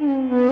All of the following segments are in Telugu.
నమస్కారం.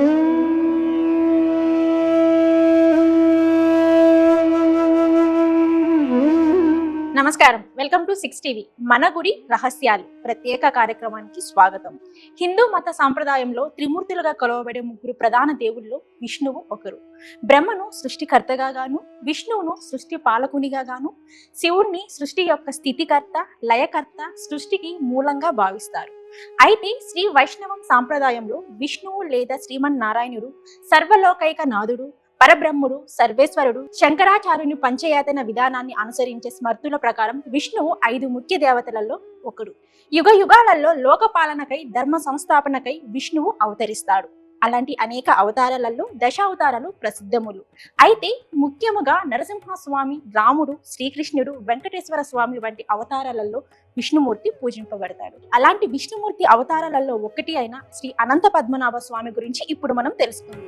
Welcome to six TV. మన గుడి రహస్యాలు. ప్రత్యేక కార్యక్రమానికి స్వాగతం. హిందూ మత సాంప్రదాయంలో త్రిమూర్తులుగా కొలవబడే ముగ్గురు ప్రధాన దేవుళ్ళు విష్ణువు ఒకరు. బ్రహ్మను సృష్టికర్తగా గాను విష్ణువును సృష్టి పాలకునిగా గాను శివుణ్ణి సృష్టి యొక్క స్థితికర్త లయకర్త సృష్టికి మూలంగా భావిస్తారు. అయితే శ్రీ వైష్ణవం సాంప్రదాయంలో విష్ణువు లేదా శ్రీమన్ నారాయణుడు సర్వలోకైక నాథుడు పరబ్రహ్ముడు సర్వేశ్వరుడు శంకరాచార్యుని పంచయాతన విధానాన్ని అనుసరించే స్మర్తుల ప్రకారం విష్ణువు ఐదు ముఖ్య దేవతలలో ఒకడు. యుగ యుగాలలో లోకపాలనకై ధర్మ సంస్థాపనకై విష్ణువు అవతరిస్తాడు. అలాంటి అనేక అవతారాలలో దశావతారాలు ప్రసిద్ధములు. అయితే ముఖ్యముగా నరసింహస్వామి రాముడు శ్రీకృష్ణుడు వెంకటేశ్వర స్వామి వంటి అవతారాలలో విష్ణుమూర్తి పూజింపబడతాడు. అలాంటి విష్ణుమూర్తి అవతారాలలో ఒకటి అయిన శ్రీ అనంత పద్మనాభ స్వామి గురించి ఇప్పుడు మనం తెలుసుకుందాం.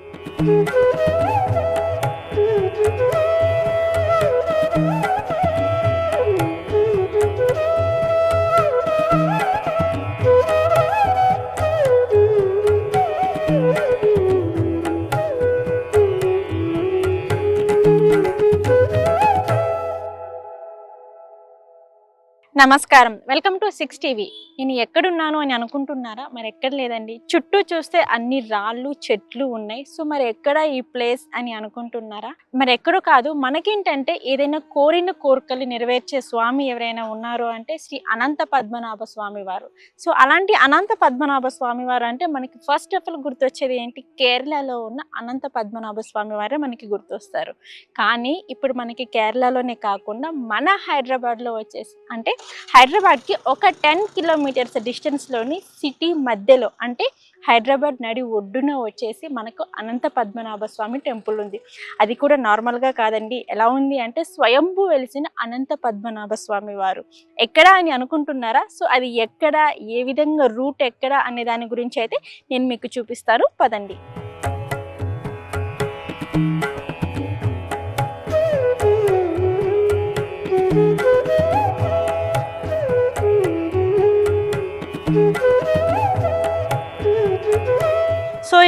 నమస్కారం. Welcome to six TV. నేను ఎక్కడున్నాను అని అనుకుంటున్నారా? మరి ఎక్కడ లేదండి. చుట్టూ చూస్తే అన్ని రాళ్ళు చెట్లు ఉన్నాయి. సో మరి ఎక్కడ ఈ ప్లేస్ అని అనుకుంటున్నారా? మరి ఎక్కడో కాదు మనకేంటంటే ఏదైనా కోరిన కోరికలు నెరవేర్చే స్వామి ఎవరైనా ఉన్నారు అంటే శ్రీ అనంత పద్మనాభ స్వామి వారు. సో అలాంటి అనంత పద్మనాభ స్వామి వారు అంటే మనకి ఫస్ట్ ఆఫ్ ఆల్ గుర్తొచ్చేది ఏంటి? కేరళలో ఉన్న అనంత పద్మనాభ స్వామి వారే మనకి గుర్తొస్తారు. కానీ ఇప్పుడు మనకి కేరళలోనే కాకుండా మన హైదరాబాద్లో వచ్చేసి అంటే హైదరాబాద్కి ఒక టెన్ కిలోమీటర్ కిలోమీటర్స్ డిస్టెన్స్లోని సిటీ మధ్యలో అంటే హైదరాబాద్ నడి ఒడ్డున వచ్చేసి మనకు అనంత పద్మనాభ స్వామి టెంపుల్ ఉంది. అది కూడా నార్మల్గా కాదండి. ఎలా ఉంది అంటే స్వయంభూ వెలిసిన అనంత పద్మనాభ స్వామి వారు. ఎక్కడ అని అనుకుంటున్నారా? సో అది ఎక్కడ ఏ విధంగా రూట్ ఎక్కడ అనే దాని గురించి అయితే నేను మీకు చూపిస్తాను. పదండి.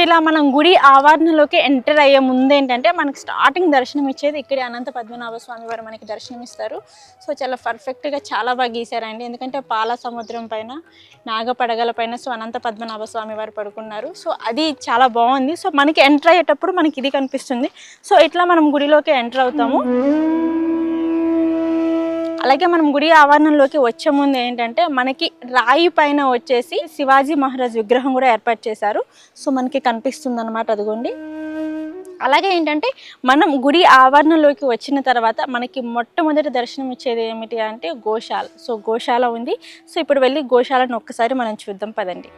ఇలా మనం గుడి ఆవరణలోకి ఎంటర్ అయ్యే ముందు ఏంటంటే మనకి స్టార్టింగ్ దర్శనం ఇచ్చేది ఇక్కడే అనంత పద్మనాభ స్వామి వారు మనకి దర్శనం ఇస్తారు సో చాలా పర్ఫెక్ట్గా చాలా బాగా గీశారండి. ఎందుకంటే పాల సముద్రం పైన నాగపడగల పైన సో అనంత పద్మనాభ స్వామి వారు పడుకున్నారు. సో అది చాలా బాగుంది. సో మనకి ఎంటర్ అయ్యేటప్పుడు మనకి ఇది కనిపిస్తుంది. సో ఇట్లా మనం గుడిలోకి ఎంటర్ అవుతాము. అలాగే మనం గుడి ఆవరణలోకి వచ్చే ముందు ఏంటంటే మనకి రాయి పైన వచ్చేసి శివాజీ మహారాజ్ విగ్రహం కూడా ఏర్పాటు చేశారు. సో మనకి కనిపిస్తుంది అనమాట అదిగోండి. అలాగే ఏంటంటే మనం గుడి ఆవరణలోకి వచ్చిన తర్వాత మనకి మొట్టమొదటి దర్శనం ఇచ్చేది ఏమిటి అంటే గోశాల. సో గోశాల ఉంది. సో ఇప్పుడు వెళ్ళి గోశాలను ఒక్కసారి మనం చూద్దాం పదండి.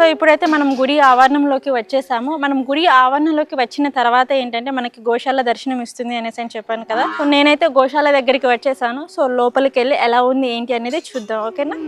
సో ఇప్పుడైతే మనం గుడి ఆవరణంలోకి వచ్చేసాము. మనం గుడి ఆవరణలోకి వచ్చిన తర్వాత ఏంటంటే మనకి గోశాల దర్శనం ఇస్తుంది అనేసి అని చెప్పాను కదా. సో నేనైతే గోశాల దగ్గరికి వచ్చేసాను. సో లోపలికి వెళ్ళి ఎలా ఉంది ఏంటి అనేది చూద్దాం. ఓకేనా?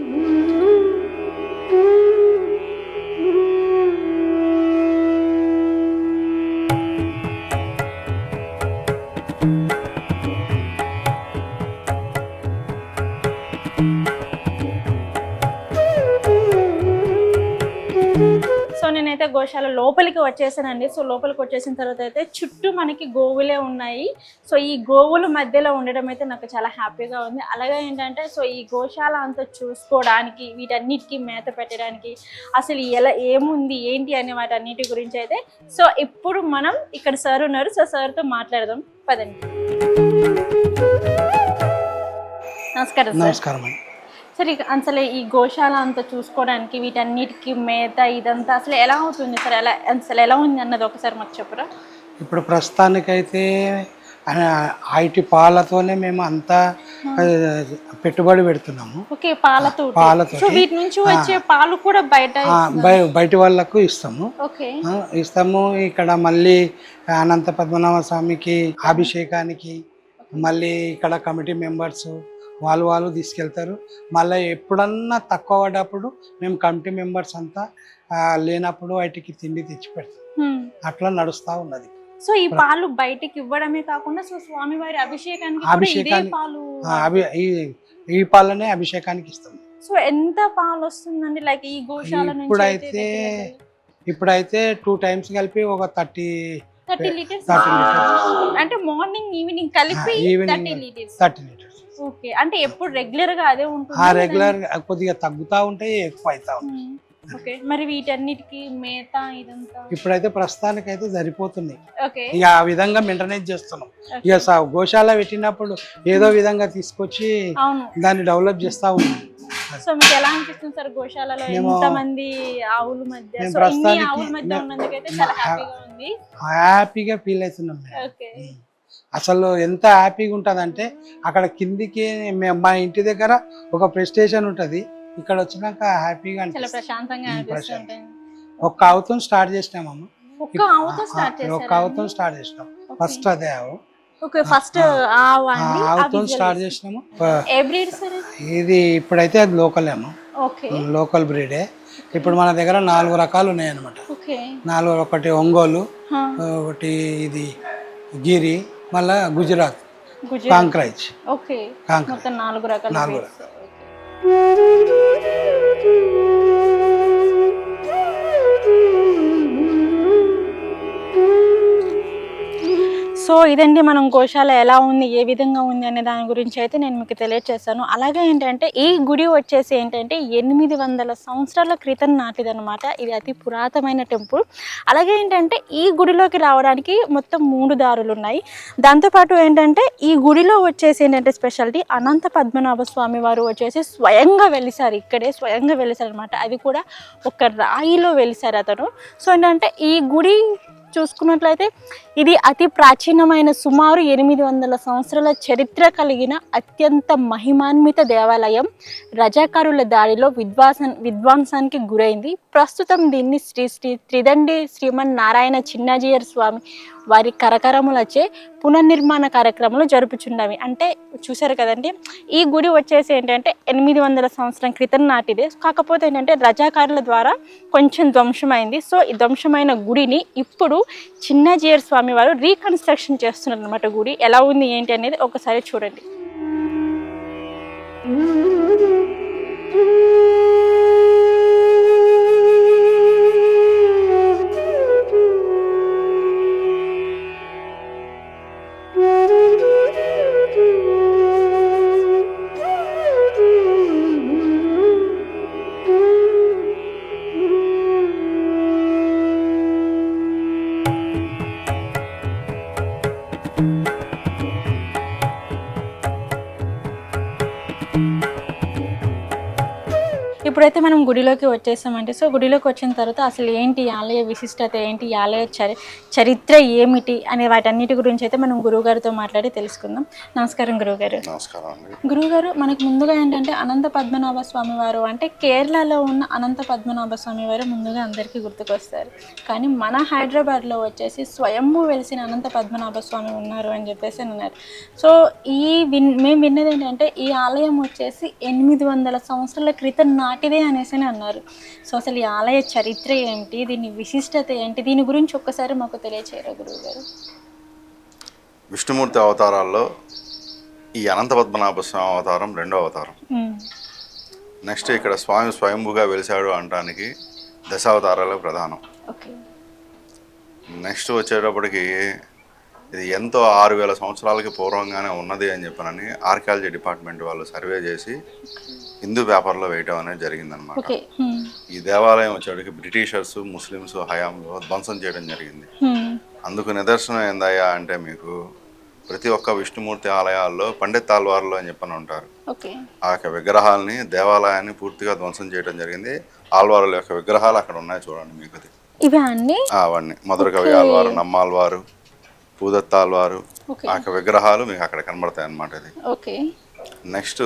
నేనైతే గోశాల లోపలికి వచ్చేసానండి. సో లోపలికి వచ్చేసిన తర్వాత అయితే చుట్టూ మనకి గోవులే ఉన్నాయి. సో ఈ గోవుల మధ్యలో ఉండడం అయితే నాకు చాలా హ్యాపీగా ఉంది. అలాగే ఏంటంటే సో ఈ గోశాల అంతా చూసుకోవడానికి వీటన్నిటికీ మేత పెట్టడానికి అసలు ఎలా ఏముంది ఏంటి అనే వాటన్నిటి గురించి అయితే సో ఇప్పుడు మనం ఇక్కడ సార్ ఉన్నారు. సో సార్తో మాట్లాడదాం. పదండి. నమస్కారం నమస్కారం అండి. సరే అసలు ఈ గోశాల అంతా చూసుకోవడానికి వీటన్నిటికీ మేత ఇదంతా అసలు ఎలా అవుతుంది? సార్ ఎలా అసలు ఎలా ఉంది అన్నది ఒకసారి మాకు చెప్పరా. ఇప్పుడు ప్రస్తుతానికైతే ఐటి పాలతోనే మేము అంతా పెట్టుబడి పెడుతున్నాము. ఓకే పాలతో పాలతోటి. సో వీటి నుంచి వచ్చే పాలు కూడా బయట బయటి వాళ్ళకు ఇస్తాము. ఇస్తాము. ఇక్కడ మళ్ళీ అనంత పద్మనాభ స్వామికి అభిషేకానికి మళ్ళీ ఇక్కడ కమిటీ మెంబర్స్ వాళ్ళు వాళ్ళు తీసుకెళ్తారు. మళ్ళీ ఎప్పుడన్నా తక్కువ పడ్డప్పుడు మేము కమిటీ మెంబర్స్ అంతా లేనప్పుడు వాటికి తిండి తెచ్చి పెడతాం. అట్లా నడుస్తూ ఉన్నది. సో ఈ పాలు బయటికి ఇవ్వడమే కాకుండా సో స్వామివారి అభిషేకానికి కూడా ఇదే అభిషేకానికి- పాలు ఆ, అభి ఈ ఈ పాలనే అభిషేకానికి ఇస్తాం. సో ఎంత పాలు వస్తుందండి? లైక్ ఈ గోశాల నుంచి ఇప్పుడైతే ఇప్పుడైతే టూ టైమ్స్ కలిపి ఒక థర్టీ థర్టీ లీటర్స్? 30 liters. అంటే మార్నింగ్ ఈవినింగ్ కలిపి thirty litres. Thirty litres. Okay. అంటే ఎప్పుడు రెగ్యులర్గా అదే ఉంటుంది ఆ రెగ్యులర్ కొద్దిగా తగ్గుతా ఉంటాయి ఎక్కువ అవుతా ఉంటాయి ఓకే. మరి వీటన్నిటికి మేత ఇదంతా? ఇప్పుడైతే ప్రస్తుతానికి అయితే సరిపోతున్నాయి ఓకే. ఇక ఆ విధంగా మెయింటెనెన్స్ చేస్తున్నాం. ఇక స- గోశాల పెట్టినప్పుడు ఏదో విధంగా తీసుకొచ్చి అవును. దాన్ని డెవలప్ చేస్తా ఉన్నాం. సో మీకు ఎలా అనిపిస్తుంది సార్ గోశాలలో మేము- ఎంత మంది ఆవుల మధ్య? మేము సో ఇన్ని ప్రస్తుతానికి ఆవుల మధ్య మేము- ఉన్నందుకైతే చాలా హ్యాపీగా ఉంది. హ్యాపీగా ఫీల్ అవుతున్నాం ఓకే. అసలు ఎంత హ్యాపీగా ఉంటుందంటే అక్కడ కిందికి మేము మా ఇంటి దగ్గర ఒక ప్రెస్టేషన్ ఉంటుంది. ఇక్కడ వచ్చినాక హ్యాపీగా ప్రశాంతంగా ఒక్క ఆవుతో స్టార్ట్ చేసినామమ్మ ఒక్క ఆవుతో స్టార్ట్ చేసినాం. ఫస్ట్ అదే ఆవు. ఫస్ట్ ఆవుతో స్టార్ట్ చేసినాము. ఇది? ఇప్పుడైతే అది లోకల్ ఏమో లోకల్ బ్రీడే ఇప్పుడు మన దగ్గర నాలుగు రకాలు ఉన్నాయన్నమాట. నాలుగు ఒకటి ఒంగోలు ఒకటి ఇది గిరి మళ్ళా గుజరాత్. కాంక్రైజ్ ఓకే. కాంక్రైజ్ నాలుగు రకాల నాలుగు. రకాలు. సో ఇదండి మనం గోశాల ఎలా ఉంది ఏ విధంగా ఉంది అనే దాని గురించి అయితే నేను మీకు తెలియజేస్తాను అలాగే ఏంటంటే ఈ గుడి వచ్చేసి ఏంటంటే ఎనిమిది వందల సంవత్సరాల క్రితం నాటిదనమాట ఇది అతి పురాతనమైన టెంపుల్. అలాగే ఏంటంటే ఈ గుడిలోకి రావడానికి మొత్తం మూడు దారులు ఉన్నాయి. దాంతోపాటు ఏంటంటే ఈ గుడిలో వచ్చేసి ఏంటంటే స్పెషాలిటీ అనంత పద్మనాభ స్వామి వారు వచ్చేసి స్వయంగా వెలిసారు. ఇక్కడే స్వయంగా వెలిసారు అనమాట అది కూడా ఒక రాయిలో వెలిసారు అతను. సో ఏంటంటే ఈ గుడి చూసుకున్నట్లయితే ఇది అతి ప్రాచీనమైన సుమారు ఎనిమిది వందల సంవత్సరాల చరిత్ర కలిగిన అత్యంత మహిమాన్విత దేవాలయం. రజాకారుల దాడిలో విద్వాస విద్వాంసానికి గురైంది. ప్రస్తుతం దీన్ని శ్రీ శ్రీ త్రిదండి శ్రీమన్ నారాయణ చిన్నజీయర్ స్వామి వారి కరకరములచే పునర్నిర్మాణ కార్యక్రమాలు జరుపుచున్నవి అంటే చూశారు కదండి ఈ గుడి వచ్చేసి ఏంటంటే ఎనిమిది వందల సంవత్సరం క్రితం నాటిదే. కాకపోతే ఏంటంటే రజాకారుల ద్వారా కొంచెం ధ్వంసమైంది. సో ఈ ధ్వంసమైన గుడిని ఇప్పుడు చిన్నజీయర్ స్వామి వారు రీకన్స్ట్రక్షన్ చేస్తున్నారు అనమాట గుడి. ఎలా ఉంది ఏంటి అనేది ఒకసారి చూడండి. ఇప్పుడైతే మనం గుడిలోకి వచ్చేసామంటే సో గుడిలోకి వచ్చిన తర్వాత అసలు ఏంటి ఆలయ విశిష్టత ఏంటి ఆలయ చరి చరిత్ర ఏమిటి అనే వాటన్నిటి గురించి అయితే మనం గురువుగారితో మాట్లాడి తెలుసుకుందాం. నమస్కారం గురువుగారు. నమస్కారం అండి. గురువుగారు మనకు ముందుగా ఏంటంటే అనంత పద్మనాభ స్వామి వారు అంటే కేరళలో ఉన్న అనంత పద్మనాభ స్వామి వారు ముందుగా అందరికీ గుర్తుకొస్తారు. కానీ మన హైదరాబాద్లో వచ్చేసి స్వయంభూ వెలిసిన అనంత పద్మనాభ స్వామి ఉన్నారు అని చెప్పేసి అని అన్నారు. సో ఈ విన్ మేము విన్నది ఏంటంటే ఈ ఆలయం వచ్చేసి ఎనిమిది వందల సంవత్సరాల క్రితం నాటిదే అనేసి అని అన్నారు. సో అసలు ఈ ఆలయ చరిత్ర ఏంటి? దీని విశిష్టత ఏంటి? దీని గురించి ఒక్కసారి మాకు తెలియచేయరా గురువుగారు? విష్ణుమూర్తి అవతారాల్లో ఈ అనంత పద్మనాభ స్వామి అవతారం రెండో అవతారం. నెక్స్ట్ ఇక్కడ స్వామి స్వయంభుగా వెలిశాడు అనడానికి దశావతారాలు ప్రధానం. నెక్స్ట్ వచ్చేటప్పటికి ఇది ఎంతో ఆరు వేల సంవత్సరాలకి పూర్వంగానే ఉన్నది అని చెప్పనని ఆర్కియాలజీ డిపార్ట్మెంట్ వాళ్ళు సర్వే చేసి హిందూ పేపర్లో వేయటం అనేది జరిగిందనమాట. ఈ దేవాలయం వచ్చేటికి బ్రిటిషర్స్ ముస్లిమ్స్ హయాంలో ధ్వంసం చేయడం జరిగింది. అందుకు నిదర్శనం ఏందయ్యా అంటే మీకు ప్రతి ఒక్క విష్ణుమూర్తి ఆలయాల్లో పండిత్ తాల్వార్లు అని చెప్పని ఉంటారు. ఆ యొక్క విగ్రహాలని దేవాలయాన్ని పూర్తిగా ధ్వంసం చేయడం జరిగింది. ఆల్వారుల యొక్క విగ్రహాలు అక్కడ ఉన్నాయి చూడండి మీకు అది అవన్నీ. మధుర కవి ఆల్వారు నమ్మాల్వారు పూదత్తాల్వారు ఆ యొక్క విగ్రహాలు మీకు అక్కడ కనబడతాయి అన్నమాట ఇది. నెక్స్ట్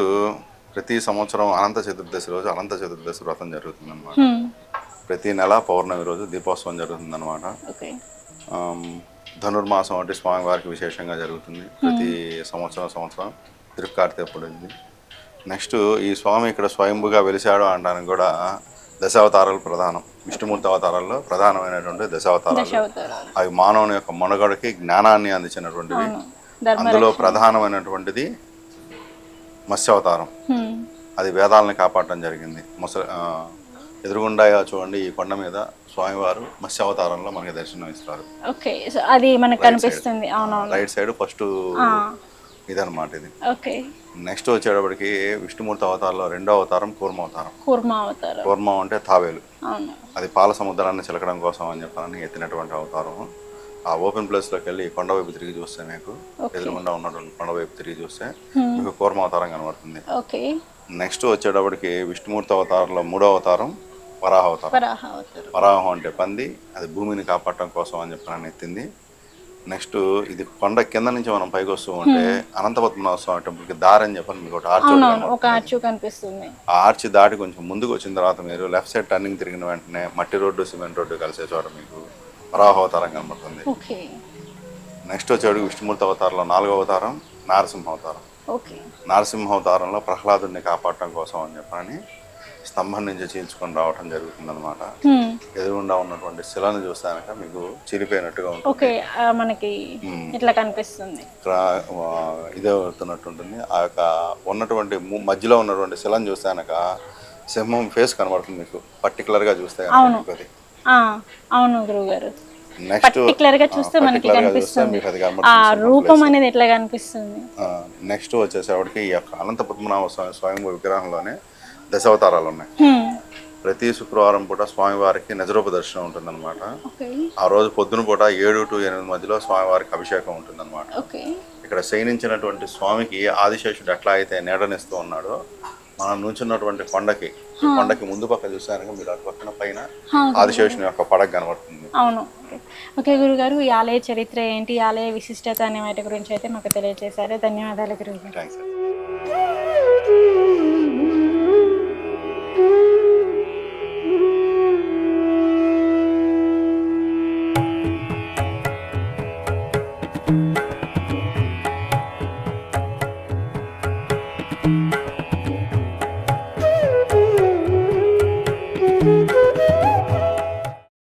ప్రతి సంవత్సరం అనంత చతుర్దశి రోజు అనంత చతుర్దశి వ్రతం జరుగుతుంది అనమాట. ప్రతి నెల పౌర్ణమి రోజు దీపోత్సవం జరుగుతుంది అనమాట ధనుర్మాసం అంటే స్వామివారికి విశేషంగా జరుగుతుంది. ప్రతి సంవత్సరం సంవత్సరం తిరుక్కార్తె పడింది. నెక్స్ట్ ఈ స్వామి ఇక్కడ స్వయంభుగా వెలిశాడు అనడానికి కూడా దశావతారాలు ప్రధానం. విష్ణుమూర్తి అవతారాల్లో ప్రధానమైనటువంటి దశావతారాలు. అవి మానవుని యొక్క మనుగడకి జ్ఞానాన్ని అందించినటువంటివి. అందులో ప్రధానమైనటువంటిది మత్స్యావతారం. అది వేదాలని కాపాడటం జరిగింది. ముస ఆ, ఎదురుగుండా చూడండి ఈ కొండ మీద స్వామివారు మత్స్య అవతారంలో మనకి దర్శనం ఇస్తారు. ఓకే సో అది మనకు కనిపిస్తుంది. అవునవును. రైట్ సైడ్ ఫస్ట్ ఇదన్నమాట ఇది. ఓకే. నెక్స్ట్ వచ్చేటప్పటికి విష్ణుమూర్తి అవతారంలో రెండో అవతారం కూర్మ అవతారం కూర్మా అవుతారు. కూర్మ అంటే తావేలు అది పాల సముద్రాన్ని చిలకడం కోసం అని చెప్పని ఎత్తినటువంటి అవతారం ఆ ఓపెన్ ప్లేస్లోకి వెళ్ళి ఈ కొండ వైపు తిరిగి చూస్తే మీకు ఎదురుగుండా ఉన్నటువంటి కొండ వైపు తిరిగి చూస్తే. మీకు కూర్మ అవతారం కనబడుతుంది నెక్స్ట్ వచ్చేటప్పటికి విష్ణుమూర్తి అవతారంలో మూడో అవతారం వరాహ అవతారం వరాహ అవుతారు వరాహం అంటే పంది అది భూమిని కాపాడటం కోసం అని చెప్పి ఎత్తింది. నెక్స్ట్ ఇది కొండ కింద నుంచి మనం పైకి వస్తూ ఉంటే అనంత పద్మనాభ స్వామి టెంపుల్కి దారి అని చెప్పని మీకు ఒకటి ఆర్చ్ ఒకటి అవునవును కనబడుతుంది. ఒక ఆర్చు కనిపిస్తుంది. ఆ ఆర్చ్ దాటి కొంచెం ముందుకు వచ్చిన తర్వాత మీరు లెఫ్ట్ సైడ్ టర్నింగ్ తిరిగిన వెంటనే మట్టి రోడ్డు సిమెంట్ రోడ్డు కలిసే చోట మీకు వరాహ అవతారం కనబడుతుంది ఓకే. నెక్స్ట్ వచ్చేవాడు విష్ణుమూర్తి అవతారంలో నాలుగో అవతారం నారసింహ అవతారం. ఓకే. నారసింహ అవతారంలో ప్రహ్లాదుడిని కాపాడటం కోసం అని చెప్పని స్తంభం నుంచి చీల్చుకొని రావటం జరుగుతుంది అనమాట. ఎదురుగుండా ఉన్నటువంటి శిలను చూస్తానక మీకు చిరిపోయినట్టుగా ఉంటుంది. ఓకే మనకి. ఇట్లా కనిపిస్తుంది. ఇదే అవుతున్నట్టు ఉంటుంది ఆ యొక్క ఉన్నటువంటి మధ్యలో ఉన్నటువంటి శిలను చూస్తానక సింహం ఫేస్ కనబడుతుంది మీకు. పర్టికులర్గా చూస్తే కనుక అవును. మీకు అది. ఆ, అవును గురువు గారు నెక్స్ట్ పర్టికులర్గా చూస్తే మనకి కనిపిస్తుంది ఆ రూపం అనేది ఎట్లా కనిపిస్తుంది? నెక్స్ట్ వచ్చేసేవాడికి ఈ యొక్క అనంత పద్మనాభ స్వామి స్వయంభూ విగ్రహంలోనే దశావతారాలు ఉన్నాయి. ప్రతి శుక్రవారం పూట స్వామివారికి నిజరూప దర్శనం ఉంటుందన్నమాట. ఆ రోజు పొద్దున పూట ఏడు టు ఎనిమిది మధ్యలో స్వామివారికి అభిషేకం ఉంటుందన్నమాట. ఓకే. ఇక్కడ శయనించినటువంటి స్వామికి ఆదిశేషుడు ఎట్లా అయితే నీడనిస్తూ ఉన్నాడో మనం నుంచున్నటువంటి కొండకి కొండకి ముందు పక్క చూసాక మీరు అటు పక్కన పైన ఆదిశేషుని యొక్క పడగ కనబడుతుంది. అవును. ఓకే గురుగారు ఈ ఆలయ చరిత్ర ఏంటి? ఆలయ విశిష్టత అనే వాటి గురించి అయితే మాకు తెలియజేశారు. ధన్యవాదాలు గురువు గారు థ్యాంక్స్